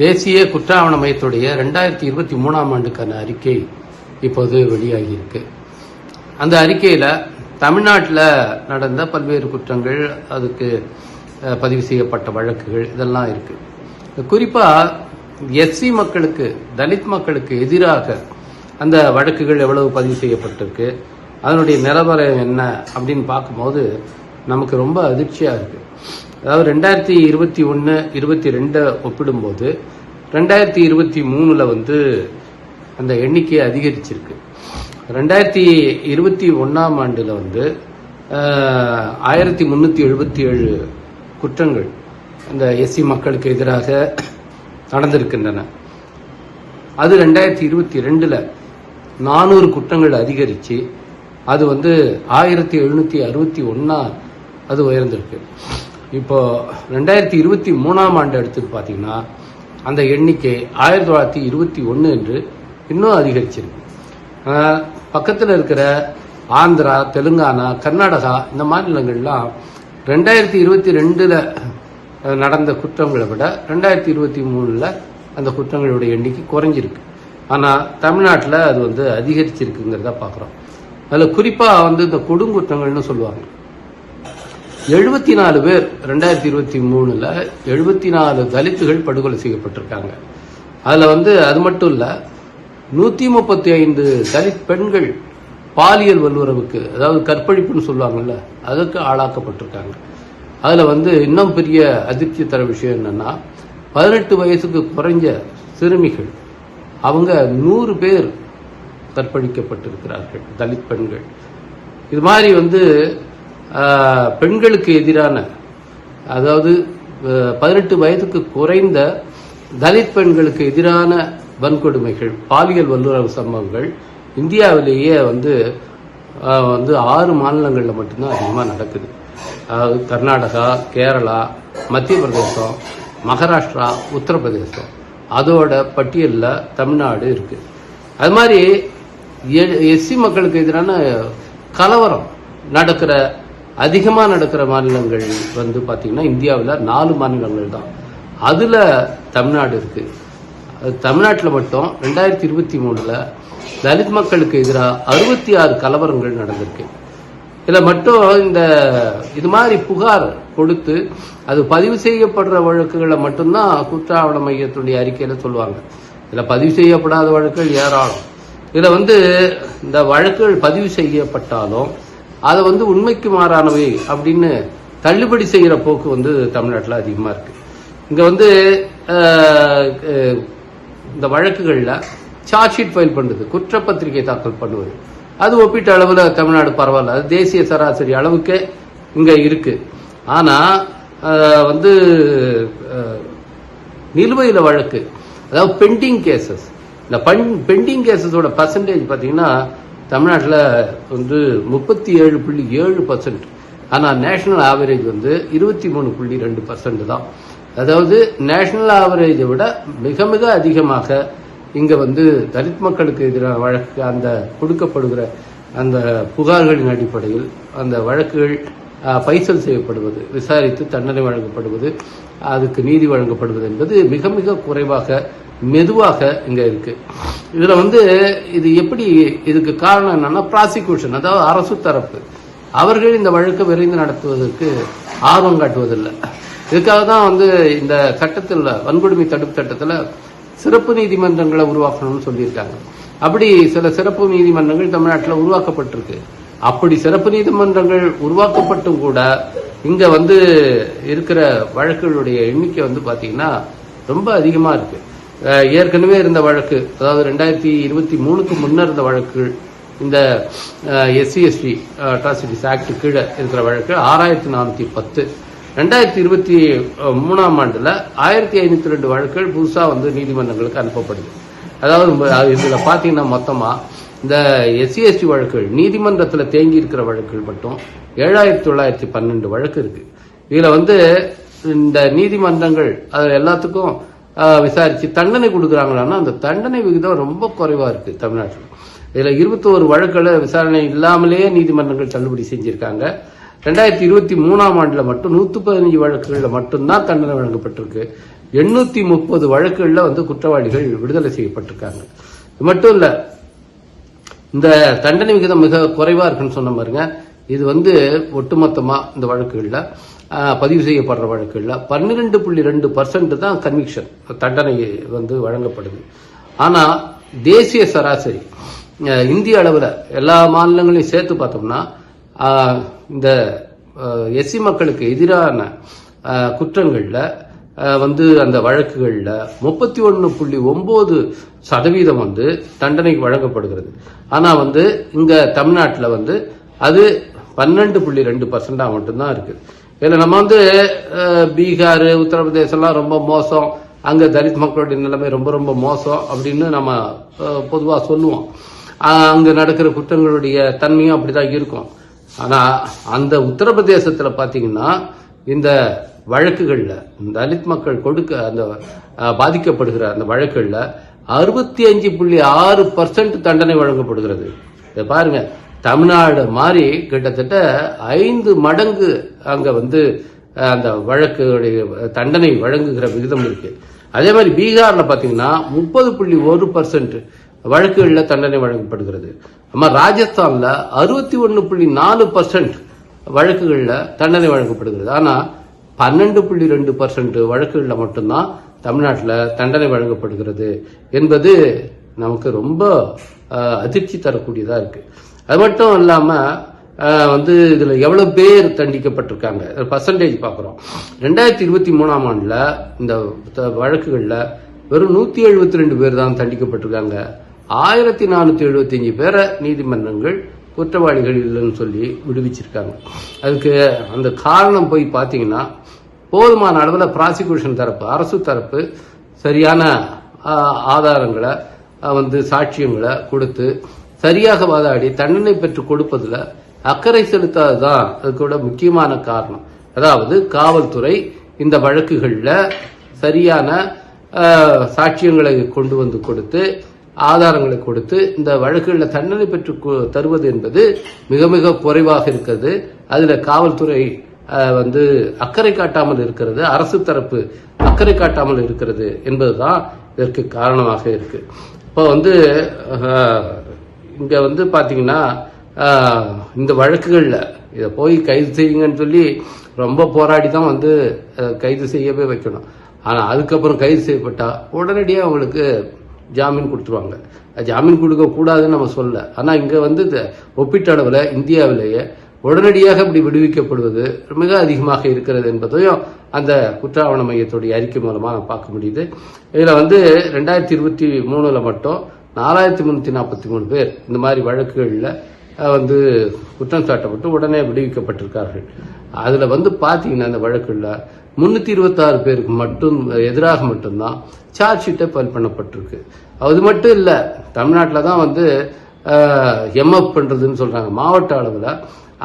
தேசிய குற்ற ஆவண மையத்துடைய ரெண்டாயிரத்தி இருபத்தி மூணாம் ஆண்டுக்கான அறிக்கை இப்போது வெளியாகியிருக்கு. அந்த அறிக்கையில் தமிழ்நாட்டில் நடந்த பல்வேறு குற்றங்கள் அதுக்கு பதிவு செய்யப்பட்ட வழக்குகள் இதெல்லாம் இருக்கு. குறிப்பாக எஸ்சி மக்களுக்கு தலித் மக்களுக்கு எதிராக அந்த வழக்குகள் எவ்வளவு பதிவு செய்யப்பட்டிருக்கு அதனுடைய நிலவரம் என்ன அப்படின்னு பார்க்கும்போது நமக்கு ரொம்ப அதிர்ச்சியாக இருக்குது அதாவது ரெண்டாயிரத்தி இருபத்தி ஒன்று இருபத்தி ரெண்டை ஒப்பிடும்போது ரெண்டாயிரத்தி இருபத்தி மூணில் வந்து அந்த எண்ணிக்கை அதிகரிச்சிருக்கு. ரெண்டாயிரத்தி இருபத்தி ஒன்றாம் ஆண்டில் வந்து ஆயிரத்தி முந்நூற்றி எழுபத்தி ஏழு குற்றங்கள் அந்த எஸ்சி மக்களுக்கு எதிராக நடந்திருக்கின்றன. அது ரெண்டாயிரத்தி இருபத்தி ரெண்டில் நானூறு குற்றங்கள் அதிகரித்து அது வந்து ஆயிரத்தி எழுநூற்றி அறுபத்தி ஒன்றா அது உயர்ந்திருக்கு. இப்போ ரெண்டாயிரத்தி இருபத்தி மூணாம் ஆண்டு எடுத்து பார்த்தீங்கன்னா அந்த எண்ணிக்கை ஆயிரத்தி தொள்ளாயிரத்தி இருபத்தி ஒன்று என்று இன்னும் அதிகரிச்சிருக்கு. பக்கத்தில் இருக்கிற ஆந்திரா தெலுங்கானா கர்நாடகா இந்த மாநிலங்கள்லாம் ரெண்டாயிரத்தி இருபத்தி ரெண்டில் நடந்த குற்றங்களை விட ரெண்டாயிரத்தி இருபத்தி மூணில் அந்த குற்றங்களுடைய எண்ணிக்கை குறைஞ்சிருக்கு. ஆனால் தமிழ்நாட்டில் அது வந்து அதிகரிச்சிருக்குங்கிறத பார்க்குறோம் அதில் குறிப்பாக வந்து இந்த கொடுங்குற்றங்கள்னு சொல்லுவாங்க. எழுபத்தி நாலு பேர் ரெண்டாயிரத்தி இருபத்தி மூணுல எழுபத்தி நாலு தலித்துகள் படுகொலை செய்யப்பட்டிருக்காங்க. அதுல வந்து அது மட்டும் இல்ல நூத்தி முப்பத்தி ஐந்து தலித் பெண்கள் பாலியல் வல்லுறவுக்கு அதாவது கற்பழிப்புன்னு சொல்லுவாங்கல்ல அதுக்கு ஆளாக்கப்பட்டிருக்காங்க. அதுல வந்து இன்னும் பெரிய அதிர்ச்சி தர விஷயம் என்னன்னா பதினெட்டு வயசுக்கு குறைஞ்ச சிறுமிகள் அவங்க நூறு பேர் கற்பழிக்கப்பட்டிருக்கிறார்கள் தலித் பெண்கள். இது மாதிரி வந்து பெண்களுக்கு எதிரான அதாவது பதினெட்டு வயதுக்கு குறைந்த தலித் பெண்களுக்கு எதிரான வன்கொடுமைகள் பாலியல் வல்லுறவு சம்பவங்கள் இந்தியாவிலேயே வந்து வந்து ஆறு மாநிலங்களில் மட்டும்தான் அதிகமாக நடக்குது. அதாவது கர்நாடகா கேரளா மத்திய பிரதேசம் மகாராஷ்டிரா உத்தரப்பிரதேசம். அதோட பட்டியலில் தமிழ்நாடு இருக்கு. அது மாதிரி எஸ்சி மக்களுக்கு எதிரான கலவரம் நடக்கிற அதிகமாக நடக்கிற மாநிலங்கள் வந்து பார்த்தீங்கன்னா இந்தியாவில் நாலு மாநிலங்கள் தான். அதில் தமிழ்நாடு இருக்குது தமிழ்நாட்டில் மட்டும் ரெண்டாயிரத்தி இருபத்தி மூணில் தலித் மக்களுக்கு எதிராக அறுபத்தி ஆறு கலவரங்கள் நடந்திருக்கு. இதில் மட்டும் இந்த இது மாதிரி புகார் கொடுத்து அது பதிவு செய்யப்படுற வழக்குகளை மட்டும்தான் குற்றாவண மையத்துடைய அறிக்கையில் சொல்லுவாங்க. இதில் பதிவு செய்யப்படாத வழக்குகள் ஏராளம். இதில் வந்து இந்த வழக்குகள் பதிவு செய்யப்பட்டாலும் அதை வந்து உண்மைக்கு மாறானவை அப்படின்னு தள்ளுபடி செய்கிற போக்கு வந்து தமிழ்நாட்டில் அதிகமாக இருக்கு. இங்கே வந்து இந்த வழக்குகளில் சார்ஜ் ஷீட் ஃபைல் பண்ணுறது குற்றப்பத்திரிகை தாக்கல் பண்ணுவது. அது ஒப்பீட்டு அளவில் தமிழ்நாடு பரவாயில்ல. அது தேசிய சராசரி அளவுக்கு இங்கே இருக்கு. ஆனால் வந்து நிலுவையில் வழக்கு அதாவது பெண்டிங் கேசஸ் இந்த பெண்டிங் கேசஸோட பர்சன்டேஜ் பார்த்தீங்கன்னா தமிழ்நாட்டில் வந்து முப்பத்தி ஏழு புள்ளி ஏழு பர்சன்ட் ஆனால் நேஷனல் ஆவரேஜ் வந்து இருபத்தி மூணு புள்ளி ரெண்டு பர்சன்ட் தான். அதாவது நேஷனல் ஆவரேஜை விட மிக மிக அதிகமாக இங்கே வந்து தலித் மக்களுக்கு எதிரான வழக்கு அந்த கொடுக்கப்படுகிற அந்த புகார்களின் அடிப்படையில் அந்த வழக்குகள் பைசல் செய்யப்படுவது விசாரித்து தண்டனை வழங்கப்படுவது அதுக்கு நீதி வழங்கப்படுவது என்பது மிக மிக குறைவாக மெதுவாக இங்க இருக்கு. இதுல வந்து இது எப்படி இதுக்கு காரணம் என்னன்னா ப்ராசிக்யூஷன் அதாவது அரசு தரப்பு. அவர்கள் இந்த வழக்கை விரைந்து நடத்துவதற்கு ஆர்வம் காட்டுவதில்லை. இதுக்காக தான் வந்து இந்த சட்டத்தில் வன்கொடுமை தடுப்பு சட்டத்தில் சிறப்பு நீதிமன்றங்களை உருவாக்கணும்னு சொல்லியிருக்காங்க. அப்படி சில சிறப்பு நீதிமன்றங்கள் தமிழ்நாட்டில் உருவாக்கப்பட்டிருக்கு. அப்படி சிறப்பு நீதிமன்றங்கள் உருவாக்கப்பட்டும் கூட இங்க வந்து இருக்கிற வழக்குகளுடைய எண்ணிக்கை வந்து பாத்தீங்கன்னா ரொம்ப அதிகமா இருக்கு. ஏற்கனவே இருந்த வழக்கு அதாவது ரெண்டாயிரத்தி இருபத்தி மூணுக்கு முன்னர் இருந்த வழக்குகள் இந்த எஸ்சி எஸ்டி அட்ராசிட்டிஸ் ஆக்ட் கீழே இருக்கிற வழக்கு ஆறாயிரத்தி நானூற்றி பத்து. ரெண்டாயிரத்தி இருபத்தி மூணாம் ஆண்டுல ஆயிரத்தி ஐநூற்றி ரெண்டு வழக்குகள் புதுசாக வந்து நீதிமன்றங்களுக்கு அனுப்பப்படுது. அதாவது இதில் பார்த்தீங்கன்னா மொத்தமாக இந்த எஸ்சி எஸ்டி வழக்குகள் நீதிமன்றத்தில் தேங்கி இருக்கிற வழக்குகள் மட்டும் ஏழாயிரத்தி தொள்ளாயிரத்தி பன்னெண்டு வழக்கு இருக்கு. இதில் வந்து இந்த நீதிமன்றங்கள் அது எல்லாத்துக்கும் விசாரிச்சு தண்டனை கொடுக்குறாங்களான்னா அந்த தண்டனை விகிதம் ரொம்ப குறைவா இருக்கு தமிழ்நாட்டில். இதுல இருபத்தோரு வழக்கில் விசாரணை இல்லாமலேயே நீதிமன்றங்கள் தள்ளுபடி செஞ்சிருக்காங்க. ரெண்டாயிரத்தி இருபத்தி மூணாம் ஆண்டுல மட்டும் நூத்தி பதினஞ்சு வழக்குகள்ல மட்டும்தான் தண்டனை வழங்கப்பட்டிருக்கு. எண்ணூத்தி முப்பது வழக்குகள்ல வந்து குற்றவாளிகள் விடுதலை செய்யப்பட்டிருக்காங்க. இது மட்டும் இல்ல இந்த தண்டனை விகிதம் மிக குறைவா இருக்குன்னு சொன்ன பாருங்க. இது வந்து ஒட்டுமொத்தமாக இந்த வழக்குகளில் பதிவு செய்யப்படுற வழக்குகளில் பன்னிரெண்டு புள்ளி ரெண்டு பர்சன்ட் தான் கன்விக்ஷன் தண்டனை வந்து வழங்கப்படுது. ஆனால் தேசிய சராசரி இந்திய அளவில் எல்லா மாநிலங்களையும் சேர்த்து பார்த்தோம்னா இந்த எஸ்சி மக்களுக்கு எதிரான குற்றங்களில் வந்து அந்த வழக்குகளில் முப்பத்தி ஒன்று புள்ளி ஒம்பது சதவீதம் வந்து தண்டனை வழங்கப்படுகிறது. ஆனால் வந்து இங்கே தமிழ்நாட்டில் வந்து அது பன்னெண்டு புள்ளி ரெண்டு பர்சன்டா மட்டும்தான் இருக்கு. இதுல நம்ம வந்து பீகார் உத்தரப்பிரதேசம்லாம் ரொம்ப மோசம். அங்க தலித் மக்களுடைய நிலைமை ரொம்ப ரொம்ப மோசம் அப்படின்னு நம்ம பொதுவாக பொதுவா சொல்லுவோம். அங்கே அங்க நடக்கிற குற்றங்களுடைய தன்மையும் அப்படிதான் இருக்கும். ஆனா அந்த உத்தரப்பிரதேசத்துல பாத்தீங்கன்னா இந்த வழக்குகள்ல தலித் மக்கள் கொடுக்க அந்த பாதிக்கப்படுகிற அந்த வழக்குகள்ல அறுபத்தி அஞ்சு புள்ளி ஆறு பர்சன்ட் தண்டனை வழங்கப்படுகிறது. இதை பாருங்க. தமிழ்நாடு மாதிரி கிட்டத்தட்ட ஐந்து மடங்கு அங்க வந்து அந்த வழக்குடைய தண்டனை வழங்குகிற விகிதம் இருக்கு. அதே மாதிரி பீகார்ல பாத்தீங்கன்னா முப்பது புள்ளி ஒரு பர்சன்ட் வழக்குகளில் தண்டனை வழங்கப்படுகிறது. நம்ம ராஜஸ்தான்ல அறுபத்தி ஒன்னு புள்ளி நாலு பர்சன்ட் வழக்குகளில் தண்டனை வழங்கப்படுகிறது. ஆனா பன்னெண்டு புள்ளி ரெண்டு பர்சன்ட் வழக்குகளில் மட்டும்தான் தமிழ்நாட்டில் தண்டனை வழங்கப்படுகிறது என்பது நமக்கு ரொம்ப அதிர்ச்சி தரக்கூடியதா இருக்கு. அது மட்டும் இல்லாமல் வந்து இதில் எவ்வளோ பேர் தண்டிக்கப்பட்டிருக்காங்க. பர்சன்டேஜ் பார்க்குறோம். ரெண்டாயிரத்தி இருபத்தி மூணாம் ஆண்டில் இந்த வழக்குகளில் வெறும் நூற்றி எழுபத்தி ரெண்டு பேர் தான் தண்டிக்கப்பட்டிருக்காங்க. ஆயிரத்தி நானூற்றி எழுபத்தி அஞ்சு பேரை நீதிமன்றங்கள் குற்றவாளிகள் இல்லைன்னு சொல்லி விடுவிச்சிருக்காங்க. அதுக்கு அந்த காரணம் போய் பார்த்தீங்கன்னா போதுமான அளவில் ப்ராசிக்யூஷன் தரப்பு அரசு தரப்பு சரியான ஆதாரங்களை வந்து சாட்சியங்களை கொடுத்து சரியாக வாதாடி தண்டனை பெற்று கொடுப்பதில் அக்கறை செலுத்தாததுதான் அதுக்கூட முக்கியமான காரணம். அதாவது காவல்துறை இந்த வழக்குகளில் சரியான சாட்சியங்களை கொண்டு வந்து கொடுத்து ஆதாரங்களை கொடுத்து இந்த வழக்குகளில் தண்டனை பெற்று தருவது என்பது மிக மிக குறைவாக இருக்கிறது. அதில் காவல்துறை வந்து அக்கறை காட்டாமல் இருக்கிறது. அரசு தரப்பு அக்கறை காட்டாமல் இருக்கிறது என்பதுதான் இதற்கு காரணமாக இருக்கு. இப்போ வந்து இங்கே வந்து பார்த்தீங்கன்னா இந்த வழக்குகளில் இதை போய் கைது செய்யுங்கன்னு சொல்லி ரொம்ப போராடி தான் வந்து கைது செய்யவே வைக்கணும். ஆனால் அதுக்கப்புறம் கைது செய்யப்பட்டால் உடனடியாக அவங்களுக்கு ஜாமீன் கொடுத்துருவாங்க. ஜாமீன் கொடுக்க கூடாதுன்னு நம்ம சொல்ல. ஆனால் இங்கே வந்து ஒப்பீட்டளவில் இந்தியாவிலேயே உடனடியாக இப்படி விடுவிக்கப்படுவது மிக அதிகமாக இருக்கிறது என்பதையும் அந்த குற்றாவண மையத்துடைய அறிக்கை மூலமாக நம்ம பார்க்க முடியுது. இதில் வந்து ரெண்டாயிரத்தி இருபத்தி மூணில் மட்டும் நாலாயிரத்தி முந்நூற்றி நாற்பத்தி மூணு பேர் இந்த மாதிரி வழக்குகளில் வந்து குற்றம் சாட்டப்பட்டு உடனே விடுவிக்கப்பட்டிருக்கார்கள் அதுல வந்து பாத்தீங்கன்னா அந்த வழக்குல முன்னூத்தி இருபத்தாறு பேருக்கு மட்டும் எதிராக மட்டும்தான் சார்ஜ் ஷீட்டை ஃபைல் பண்ணப்பட்டிருக்கு. அது மட்டும் இல்ல தமிழ்நாட்டில் தான் வந்து எம்எஃப் பண்றதுன்னு சொல்றாங்க. மாவட்ட அளவில்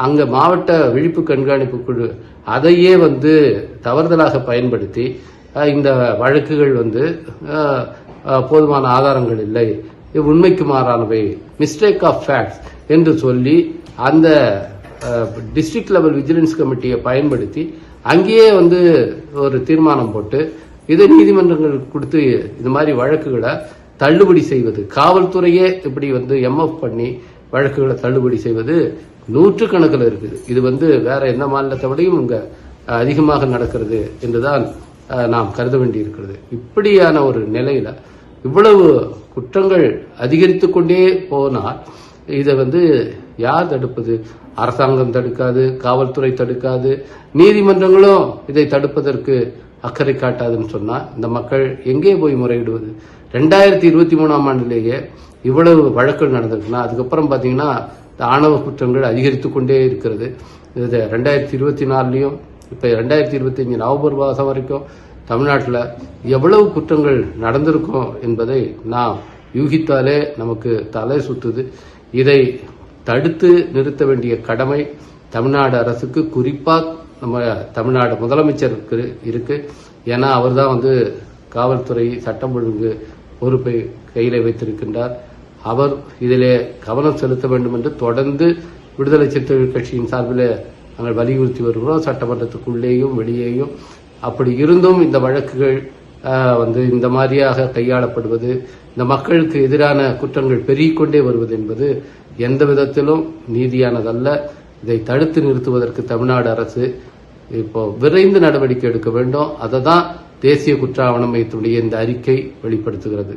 அங்க மாவட்ட விழிப்பு கண்காணிப்பு குழு அதையே வந்து தவறுதலாக பயன்படுத்தி இந்த வழக்குகள் வந்து போதுமான ஆதாரங்கள் இல்லை. உண்மைக்கு மாறானவை. மிஸ்டேக் ஆஃப் ஃபேக்ட்ஸ் என்று சொல்லி அந்த டிஸ்ட்ரிக்ட் லெவல் விஜிலன்ஸ் கமிட்டியை பயன்படுத்தி அங்கேயே வந்து ஒரு தீர்மானம் போட்டு இதை நீதிமன்றங்கள் கொடுத்து இந்த மாதிரி வழக்குகளை தள்ளுபடி செய்வது. காவல்துறையே இப்படி வந்து எம்எஃப் பண்ணி வழக்குகளை தள்ளுபடி செய்வது நூற்றுக்கணக்கில் இருக்குது. இது வந்து வேற எந்த மாநிலத்தை விடையும் இங்க அதிகமாக நடக்கிறது என்றுதான் நாம் கருத வேண்டியிருக்கிறது. இப்படியான ஒரு நிலையில இவ்வளவு குற்றங்கள் அதிகரித்து கொண்டே போனால் இதை வந்து யார் தடுப்பது? அரசாங்கம் தடுக்காது காவல்துறை தடுக்காது நீதிமன்றங்களும் இதை தடுப்பதற்கு அக்கறை காட்டாதுன்னு சொன்னா இந்த மக்கள் எங்கே போய் முறையிடுவது? ரெண்டாயிரத்தி இருபத்தி மூணாம் ஆண்டிலேயே இவ்வளவு வழக்குகள் நடந்திருக்குன்னா அதுக்கப்புறம் பாத்தீங்கன்னா இந்த ஆணவ குற்றங்கள் அதிகரித்து கொண்டே இருக்கிறது. இது ரெண்டாயிரத்தி இருபத்தி நாலுலயும் இப்ப ரெண்டாயிரத்தி இருபத்தி அஞ்சு நவம்பர் மாதம் வரைக்கும் தமிழ்நாட்டில் எவ்வளவு குற்றங்கள் நடந்திருக்கும் என்பதை நாம் யூகித்தாலே நமக்கு தலை சுத்துது. இதை தடுத்து நிறுத்த வேண்டிய கடமை தமிழ்நாடு அரசுக்கு குறிப்பாக நம்ம தமிழ்நாடு முதலமைச்சருக்கு இருக்கு. ஏன்னா அவர் தான் வந்து காவல்துறை சட்டம் ஒழுங்கு பொறுப்பை கையில வைத்திருக்கின்றார். அவர் இதிலே கவனம் செலுத்த வேண்டும் என்று தொடர்ந்து விடுதலை சிறுத்தைகள் கட்சியின் சார்பில் நாங்கள் வலியுறுத்தி வருகிறோம். சட்டமன்றத்துக்குள்ளேயும் வெளியேயும் அப்படி இருந்தும் இந்த வழக்குகள் வந்து இந்த மாதிரியாக கையாளப்படுவது இந்த மக்களுக்கு எதிரான குற்றங்கள் பெருகிக்கொண்டே வருவது என்பது எந்த விதத்திலும் நீதியானதல்ல. இதை தடுத்து நிறுத்துவதற்கு தமிழ்நாடு அரசு இப்போ விரைந்து நடவடிக்கை எடுக்க வேண்டும். அதை தான் தேசிய குற்ற ஆவண இந்த அறிக்கை வெளிப்படுத்துகிறது.